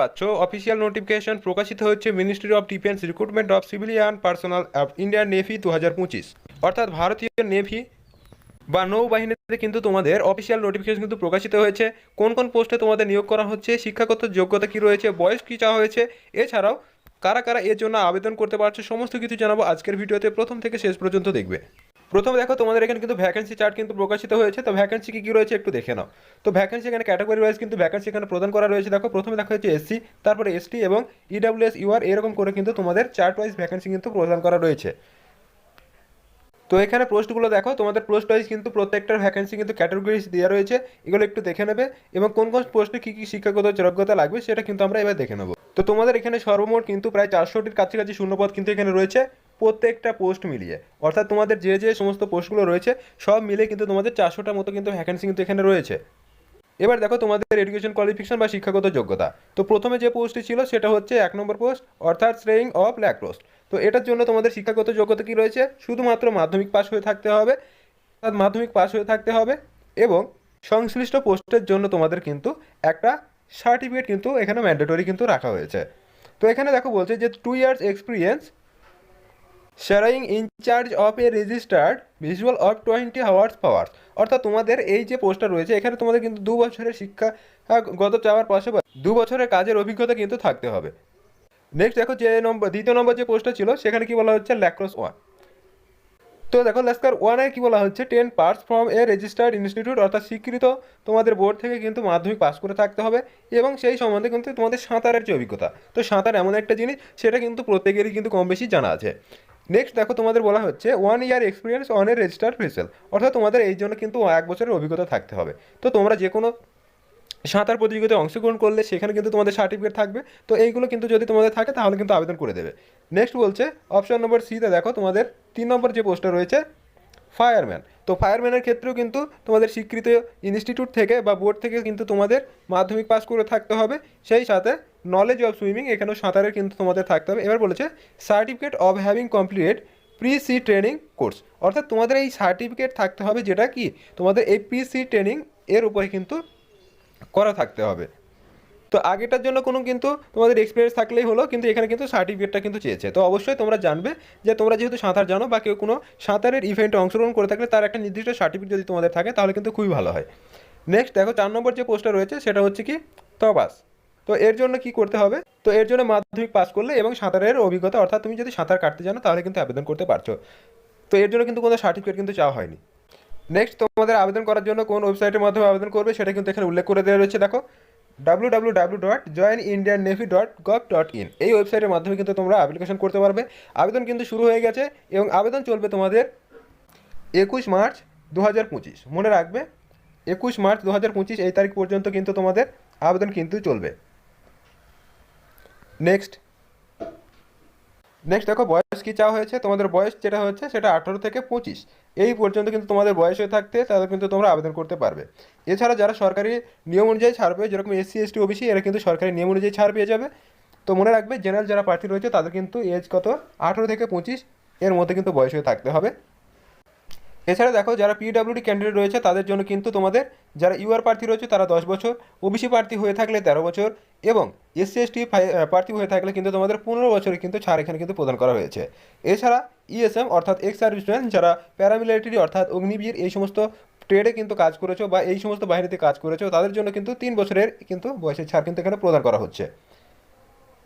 পাচ্ছ official notification প্রকাশিত হচ্ছে ministry of defence recruitment of civilian personnel of Indian navy দু হাজার পঁচিশ। অর্থাৎ ভারতীয় নেভি বা নৌবাহিনীতে কিন্তু তোমাদের অফিসিয়াল নোটিফিকেশন কিন্তু প্রকাশিত হয়েছে। কোন কোন পোস্টে তোমাদের নিয়োগ করা হচ্ছে, শিক্ষাগত যোগ্যতা কী রয়েছে, বয়স কী চাওয়া হয়েছে, এছাড়াও কারা কারা এর জন্য আবেদন করতে পারছ, সমস্ত কিছু জানাব আজকের ভিডিওতে। প্রথম থেকে শেষ পর্যন্ত দেখবে। প্রথমে দেখো তোমাদের এখানে কিন্তু ভ্যাকেন্সি চার্ট কিন্তু প্রকাশিত হয়েছে, তো ভ্যাকেন্সি কী কী রয়েছে একটু দেখে নাও। তো ভ্যাকেন্সি এখানে ক্যাটাগরি ওয়াইজ কিন্তু ভ্যাকেন্সি এখানে প্রদান করা রয়েছে। দেখো, প্রথমে দেখা হচ্ছে এসসি তারপরে এসটি এবং E ইডাব্লিউএস ইউআর এরকম করে কিন্তু তোমাদের চার্ট ওয়াইজ ভ্যাকেন্সি কিন্তু প্রদান করা রয়েছে। তো এখানে পোস্টগুলো দেখো, তোমাদের পোস্ট ওয়াইজ কিন্তু প্রত্যেকটার ভ্যাকেন্সি কিন্তু ক্যাটাগরিজ দেওয়া রয়েছে, এগুলো একটু দেখে নেবে এবং কোন কোন পোস্টে কী কী শিক্ষাগত যোগ্যতা লাগবে সেটা কিন্তু আমরা এবার দেখে নেব। তো তোমাদের এখানে সর্বমোট কিন্তু প্রায় চারশোটির কাছাকাছি শূন্যপদ কিন্তু এখানে রয়েছে। প্রত্যেকটা পোস্ট মিলিয়ে। অর্থাৎ তোমাদের যে যে সমস্ত পোস্টগুলো রয়েছে, সব মিলে কিন্তু তোমাদের চারশোটার মতো কিন্তু ভ্যাকেন্সি কিন্তু এখানে রয়েছে। এবার দেখো তোমাদের এডুকেশন কোয়ালিফিকেশন বা শিক্ষাগত যোগ্যতা। তো প্রথমে যে পোস্টটি ছিল, সেটা হচ্ছে এক নম্বর পোস্ট অর্থাৎ শ্রেয়িং অফ ল্যাক পোস্ট তো এটার জন্য তোমাদের শিক্ষাগত যোগ্যতা কি রয়েছে? শুধুমাত্র মাধ্যমিক পাস হয়ে থাকতে হবে, অর্থাৎ মাধ্যমিক পাস হয়ে থাকতে হবে এবং সংশ্লিষ্ট পোস্টের জন্য তোমাদের কিন্তু একটা সার্টিফিকেট কিন্তু এখানে ম্যান্ডেটরি কিন্তু রাখা হয়েছে। তো এখানে দেখো বলছে যে two years experience sharing in charge of a registered visual of twenty hours powers অর্থাৎ তোমাদের এই যে পোস্টটা রয়েছে, এখানে তোমাদের কিন্তু দু বছরের শিক্ষা গত চাওয়ার পাশাপাশি দু বছরের কাজের অভিজ্ঞতা কিন্তু থাকতে হবে। নেক্সট দেখো যে নম্বর, দ্বিতীয় নম্বর যে পোস্টটা ছিল, সেখানে কি বলা হচ্ছে? ল্যাক্রোস ওয়ান তো দেখো লেস্কার ওয়ানে কি বলা হচ্ছে? Ten pass from a registered institute অর্থাৎ স্বীকৃত তোমাদের বোর্ড থেকে কিন্তু মাধ্যমিক পাস করে থাকতে হবে এবং সেই সম্বন্ধে কিন্তু তোমাদের সাঁতারের যে অভিজ্ঞতা। তো সাঁতার এমন একটা জিনিস, সেটা কিন্তু প্রত্যেকেরই কিন্তু কম বেশি জানা আছে। নেক্সট দেখো তোমাদের বলা হচ্ছে one year experience on a registered vessel অর্থাৎ তোমাদের এই জন্য কিন্তু এক বছরের অভিজ্ঞতা থাকতে হবে। তো তোমরা যে কোনো সাঁতার প্রতিযোগিতায় অংশগ্রহণ করলে সেখানে কিন্তু তোমাদের সার্টিফিকেট থাকবে। তো এইগুলো কিন্তু যদি তোমাদের থাকে তাহলে কিন্তু আবেদন করে দেবে। নেক্সট বলছে অপশন নম্বর সিতে দেখো তোমাদের তিন নম্বর যে পোস্টটা রয়েছে ফায়ারম্যান তো ফায়ারম্যানের ক্ষেত্রেও কিন্তু তোমাদের স্বীকৃত ইনস্টিটিউট থেকে বা বোর্ড থেকে কিন্তু তোমাদের মাধ্যমিক পাস করে থাকতে হবে। সেই সাথে নলেজ অফ সুইমিং এখানেও সাঁতারের কিন্তু তোমাদের থাকতে হবে। এবার বলেছে certificate of having complete pre sea training course অর্থাৎ তোমাদের এই সার্টিফিকেট থাকতে হবে যেটা কি, তোমাদের এই প্রি সি ট্রেনিং এর উপরে কিন্তু করা থাকতে হবে। তো আগেটার জন্য কোনো কিন্তু তোমাদের এক্সপিরিয়েন্স থাকলেই হলো, কিন্তু এখানে কিন্তু সার্টিফিকেটটা কিন্তু চেয়েছে। তো অবশ্যই তোমরা জানবে যে তোমরা যেহেতু সাঁতার জানো বা কেউ কোনো সাঁতারের ইভেন্টে অংশগ্রহণ করে থাকলে তার একটা নির্দিষ্ট সার্টিফিকেট যদি তোমাদের থাকে, তাহলে কিন্তু খুবই ভালো হয়। নেক্সট দেখো, চার নম্বর যে পোস্টটা রয়েছে, সেটা হচ্ছে কি, তবাস। তো এর জন্য কি করতে হবে? তো এর জন্য মাধ্যমিক পাস করলে এবং সাঁতারের অভিজ্ঞতা, অর্থাৎ তুমি যদি সাঁতার কাটতে জানো, তাহলে কিন্তু আবেদন করতে পারছ। তো এর জন্য কিন্তু কোনো সার্টিফিকেট কিন্তু চাওয়া হয়নি। নেক্সট তোমাদের আবেদন করার জন্য কোন ওয়েবসাইটের মাধ্যমে আবেদন করবে সেটা কিন্তু এখানে উল্লেখ করে দেওয়া রয়েছে, দেখো। W W W dot join Indian navy dot gov dot in এই ওয়েবসাইটের মাধ্যমে কিন্তু তোমরা অ্যাপ্লিকেশন করতে পারবে। আবেদন কিন্তু শুরু হয়ে গেছে এবং আবেদন চলবে তোমাদের একুশ মার্চ দু হাজার পঁচিশ। মনে রাখবে, একুশ মার্চ দু হাজার পঁচিশ এই তারিখ পর্যন্ত কিন্তু তোমাদের আবেদন কিন্তু চলবে। নেক্সট নেক্সট দেখো, বয়স কী চাওয়া হয়েছে? তোমাদের বয়স যেটা হচ্ছে সেটা আঠারো থেকে পঁচিশ। এই পর্যন্ত কিন্তু তোমাদের বয়স হয়ে থাকতে তাদের কিন্তু তোমরা আবেদন করতে পারবে। এছাড়া যারা সরকারি নিয়ম অনুযায়ী ছাড় পেয়ে, যেরকম এসসি এসটি ওবিসি এরা কিন্তু সরকারি নিয়ম অনুযায়ী ছাড় পেয়ে যাবে। তো মনে রাখবে জেনারেল যারা প্রার্থী রয়েছে তাদের কিন্তু এজ কত? আঠারো থেকে পঁচিশ, এর মধ্যে কিন্তু বয়স হয়ে থাকতে হবে। এছাড়া দেখো যারা পিডব্লিউডি ক্যান্ডিডেট রয়েছে, তাদের জন্য কিন্তু তোমাদের যারা ইউআর প্রার্থী রয়েছে, তারা দশ বছর ওবিসি প্রার্থী হয়ে থাকলে তেরো বছর এবং এসসি এসটি প্রার্থী হয়ে থাকলে কিন্তু তোমাদের পনেরো বছরের কিন্তু ছাড় এখানে কিন্তু প্রদান করা হয়েছে। এছাড়া ইএসএম অর্থাৎ এক্স সার্ভিসম্যান যারা প্যারামিলিটারি অর্থাৎ অগ্নিবীর এই সমস্ত ট্রেডে কিন্তু কাজ করেছ বা এই সমস্ত বাহিনীতে কাজ করেছ, তাদের জন্য কিন্তু তিন বছরের কিন্তু বয়সের ছাড় কিন্তু এখানে প্রদান করা হচ্ছে।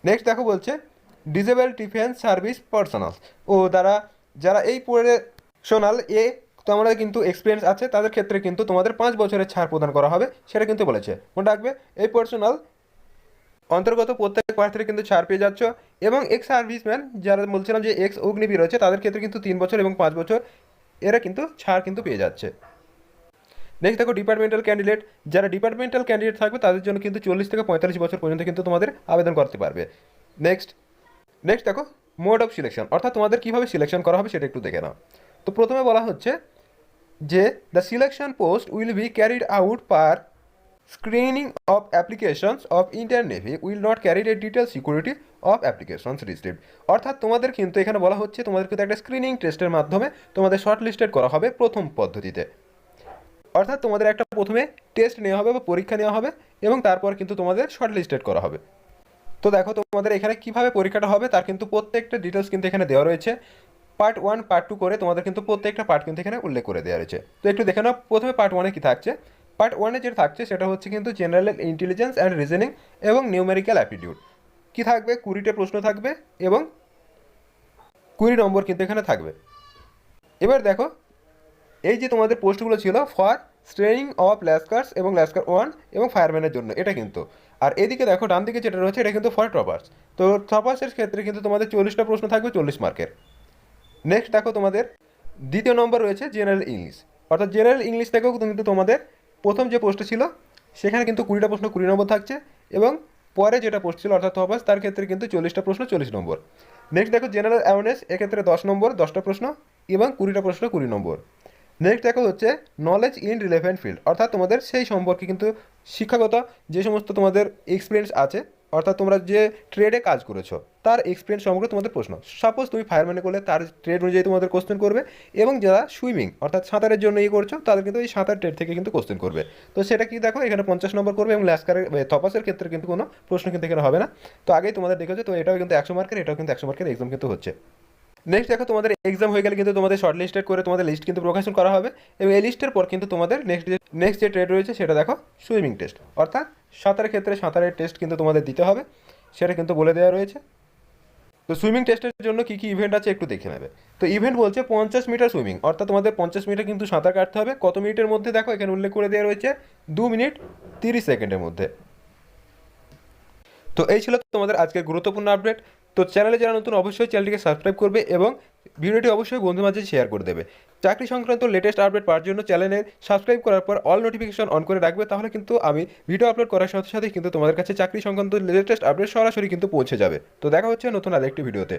নেক্সট দেখো বলছে ডিজেবল ডিফেন্স সার্ভিস পার্সোনাল ও দ্বারা যারা এই প্রফেশনাল এ তোমরা কিন্তু এক্সপিরিয়েন্স আছে, তাদের ক্ষেত্রে কিন্তু তোমাদের পাঁচ বছরের ছাড় প্রদান করা হবে, সেটা কিন্তু বলেছে। মনে রাখবে, এই পার্সোনাল অন্তর্গত প্রত্যেক প্রার্থীরা কিন্তু ছাড় পেয়ে যাচ্ছ এবং এক্স সার্ভিসম্যান যারা বলছিলাম যে এক্স অগ্নিবীর রয়েছে, তাদের ক্ষেত্রে কিন্তু তিন বছর এবং পাঁচ বছর এরা কিন্তু ছাড় কিন্তু পেয়ে যাচ্ছে। নেক্সট দেখো ডিপার্টমেন্টাল ক্যান্ডিডেট যারা ডিপার্টমেন্টাল ক্যান্ডিডেট থাকবে, তাদের জন্য কিন্তু চল্লিশ থেকে পঁয়তাল্লিশ বছর পর্যন্ত কিন্তু তোমাদের আবেদন করতে পারবে। নেক্সট নেক্সট দেখো মোড অফ সিলেকশন অর্থাৎ তোমাদের কীভাবে সিলেকশন করা হবে সেটা একটু দেখে নাও। তো প্রথমে বলা হচ্ছে যে the selection post will be carried out per screening of applications of Indian navy will not carried a detail security of applications received অর্থাৎ তোমাদের কিন্তু এখানে বলা হচ্ছে তোমাদের কিন্তু একটা স্ক্রিনিং টেস্টের মাধ্যমে তোমাদের শর্ট লিস্টেড করা হবে প্রথম পদ্ধতিতে। অর্থাৎ তোমাদের একটা প্রথমে টেস্ট নেওয়া হবে বা পরীক্ষা নেওয়া হবে এবং তারপর কিন্তু তোমাদের শর্ট লিস্টেড করা হবে। তো দেখো তোমাদের এখানে কীভাবে পরীক্ষাটা হবে তার কিন্তু প্রত্যেকটা ডিটেলস কিন্তু এখানে দেওয়া রয়েছে। পার্ট ওয়ান পার্ট টু করে তোমাদের কিন্তু প্রত্যেকটা পার্ট কিন্তু এখানে উল্লেখ করে দেওয়া রয়েছে। তো একটু দেখে নাও, প্রথমে পার্ট ওয়ানে কি থাকছে? পার্ট ওয়ানে যেটা থাকছে সেটা হচ্ছে কিন্তু জেনারেল ইন্টেলিজেন্স অ্যান্ড রিজনিং এবং নিউমেরিক্যাল অ্যাপটিটিউড কি থাকবে? কুড়িটা প্রশ্ন থাকবে এবং কুড়ি নম্বর কিন্তু এখানে থাকবে। এবার দেখো, এই যে তোমাদের পোস্টগুলো ছিল ফর স্ট্রেনিং অফ ল্যাসকার্স এবং ল্যাসকার ওয়ান এবং ফায়ারম্যানের জন্য, এটা কিন্তু। আর এদিকে দেখো ডান দিকে যেটা রয়েছে, এটা কিন্তু ফর টপার্স তো টপার্সের ক্ষেত্রে কিন্তু তোমাদের চল্লিশটা প্রশ্ন থাকবে, চল্লিশ মার্কের নেক্সট দেখো তোমাদের দ্বিতীয় নম্বর রয়েছে জেনারেল ইংলিশ অর্থাৎ জেনারেল ইংলিশ থেকেও কিন্তু তোমাদের প্রথম যে পোস্ট ছিল, সেখানে কিন্তু কুড়িটা প্রশ্ন কুড়ি নম্বর থাকছে এবং পরে যেটা পোস্ট ছিল, অর্থাৎ টপার্স তার ক্ষেত্রে কিন্তু চল্লিশটা প্রশ্ন চল্লিশ নম্বর নেক্সট দেখো জেনারেল অ্যাওয়ারনেস এক্ষেত্রে দশ নম্বর দশটা প্রশ্ন এবং কুড়িটা প্রশ্ন কুড়ি নম্বর নেক্সট দেখো হচ্ছে নলেজ ইন রিলেভেন্ট ফিল্ড অর্থাৎ তোমাদের সেই সম্পর্কে কিন্তু শিক্ষাগত যে সমস্ত তোমাদের এক্সপিরিয়েন্স আছে অর্থাৎ তোমরা যে ট্রেডে কাজ করেছ, তার এক্সপিরিয়েন্স সম্পর্কে তোমাদের প্রশ্ন। সাপোজ তুমি ফায়ারম্যানে করলে, তার ট্রেড অনুযায়ী তোমাদের কোশ্চেন করবে এবং যারা সুইমিং অর্থাৎ সাঁতারের জন্য ইয়ে করছ, তাদের কিন্তু এই সাঁতার ট্রেড থেকে কিন্তু কোশ্চেন করবে। তো সেটা কি দেখো, এখানে পঞ্চাশ নম্বর করবে এবং ল্যাসকারের থপাসের ক্ষেত্রে কিন্তু কোনো প্রশ্ন কিন্তু এখানে হবে না। তো আগেই তোমাদের দেখেছ, তো এটাও কিন্তু একশো মার্কের এটাও কিন্তু একশো মার্কের এক্সাম কিন্তু হচ্ছে। নেক্সট দেখো, তোমাদের এক্সাম হয়ে গেলে কিন্তু তোমাদের শর্ট লিস্টেড করে তোমাদের লিস্ট কিন্তু প্রকাশন করা হবে। এবং এই লিস্টের পর কিন্তু তোমাদের নেক্সট যে নেক্সট যে ট্রেড রয়েছে সেটা দেখো সুইমিং টেস্ট অর্থাৎ সাঁতারের ক্ষেত্রে সাঁতারের টেস্ট কিন্তু তোমাদের দিতে হবে, সেটা কিন্তু বলে দেওয়া রয়েছে। তো সুইমিং টেস্টের জন্য কী কী ইভেন্ট আছে একটু দেখে নেবে। তো ইভেন্ট বলছে পঞ্চাশ মিটার সুইমিং অর্থাৎ তোমাদের পঞ্চাশ মিটার কিন্তু সাঁতার কাটতে হবে। কত মিনিটের মধ্যে দেখো, এখানে উল্লেখ করে দেওয়া রয়েছে, দু মিনিট তিরিশ সেকেন্ডের মধ্যে। তো এই ছিল তোমাদের আজকের গুরুত্বপূর্ণ আপডেট তো চ্যানেলে যারা নতুন, অবশ্যই চ্যানেলটিকে সাবস্ক্রাইব করবে এবং ভিডিওটি অবশ্যই বন্ধুর মাঝে শেয়ার করে দেবে। চাকরি সংক্রান্ত লেটেস্ট আপডেট পাওয়ার জন্য চ্যানেলে সাবস্ক্রাইব করার পর অল নোটিফিকেশন অন করে রাখবে, তাহলে কিন্তু আমি ভিডিও আপলোড করার সাথে সাথে কিন্তু তোমাদের কাছে চাকরি সংক্রান্ত লেটেস্ট আপডেট সরাসরি কিন্তু পৌঁছে যাবে। তো দেখা হচ্ছে নতুন আরেকটি ভিডিওতে